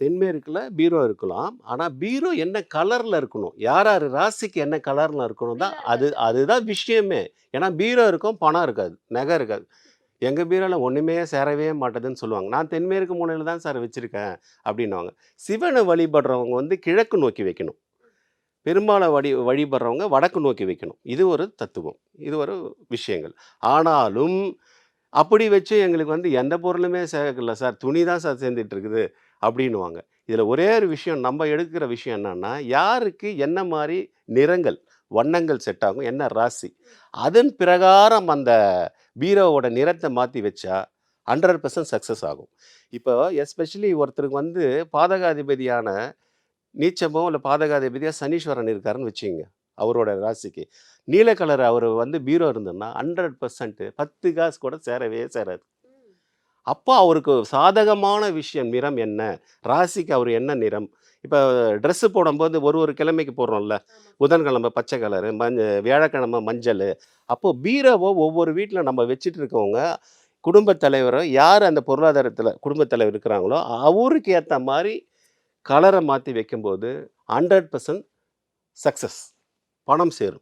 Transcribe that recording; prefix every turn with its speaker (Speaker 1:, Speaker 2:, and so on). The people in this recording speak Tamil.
Speaker 1: தென்மேற்குல பீரோ இருக்கலாம். ஆனால் பீரோ என்ன கலரில் இருக்கணும்? யார் யார் ராசிக்கு என்ன கலரில் இருக்கணும் தான் அது அதுதான் விஷயமே. ஏன்னா பீரோ இருக்கும் பணம் இருக்காது நகை இருக்காது. எங்கள் பீரோவில் ஒன்றுமே சேரவே மாட்டேதுன்னு சொல்லுவாங்க. நான் தென்மேற்கு மூலையில் தான் சார் வச்சுருக்கேன் அப்படின்னுவாங்க. சிவனை வழிபடுறவங்க வந்து கிழக்கு நோக்கி வைக்கணும். பெருமாளை வழி வழிபடுறவங்க வடக்கு நோக்கி வைக்கணும். இது ஒரு தத்துவம். இது ஒரு விஷயங்கள். ஆனாலும் அப்படி வச்சு எங்களுக்கு வந்து எந்த பொருளுமே சேர்க்கல சார். துணி தான் சார் சேர்ந்துட்டு இருக்குது. அப்படின்னுவாங்க. இதில் ஒரே ஒரு விஷயம் நம்ம எடுக்கிற விஷயம் என்னன்னா யாருக்கு என்ன மாதிரி நிறங்கள் வண்ணங்கள் செட் ஆகும் என்ன ராசி அதன் பிரகாரம் அந்த பீரோவோட நிறத்தை மாற்றி வச்சா ஹண்ட்ரட் பர்சன்ட் சக்ஸஸ் ஆகும். இப்போ எஸ்பெஷலி ஒருத்தருக்கு வந்து பாதகாதிபதியான நீச்சமோ இல்லை பாதகாதிபதியாக சனீஸ்வரன் இருக்காருன்னு வச்சுங்க அவரோட ராசிக்கு. நீல கலர் அவர் வந்து பீரோ இருந்ததுன்னா ஹண்ட்ரட் பர்சன்ட்டு பத்து காசு கூட சேரவே சேராது. அப்போ அவருக்கு சாதகமான விஷயம் நிறம் என்ன? ராசிக்கு அவர் என்ன நிறம்? இப்போ ட்ரெஸ்ஸு போடும்போது ஒரு ஒரு கிழமைக்கு போடுறோம்ல. புதன்கிழமை பச்சை கலரு மஞ்ச வியாழக்கிழமை மஞ்சள். அப்போது பீரோவை ஒவ்வொரு வீட்டில் நம்ம வச்சுட்டு இருக்கவங்க குடும்பத் தலைவரோ யார் அந்த பொருளாதாரத்தில் குடும்பத் தலைவர் இருக்கிறாங்களோ அவருக்கு ஏற்ற மாதிரி கலரை மாற்றி வைக்கும்போது ஹண்ட்ரட் பர்சன்ட் சக்ஸஸ் பணம் சேரும்.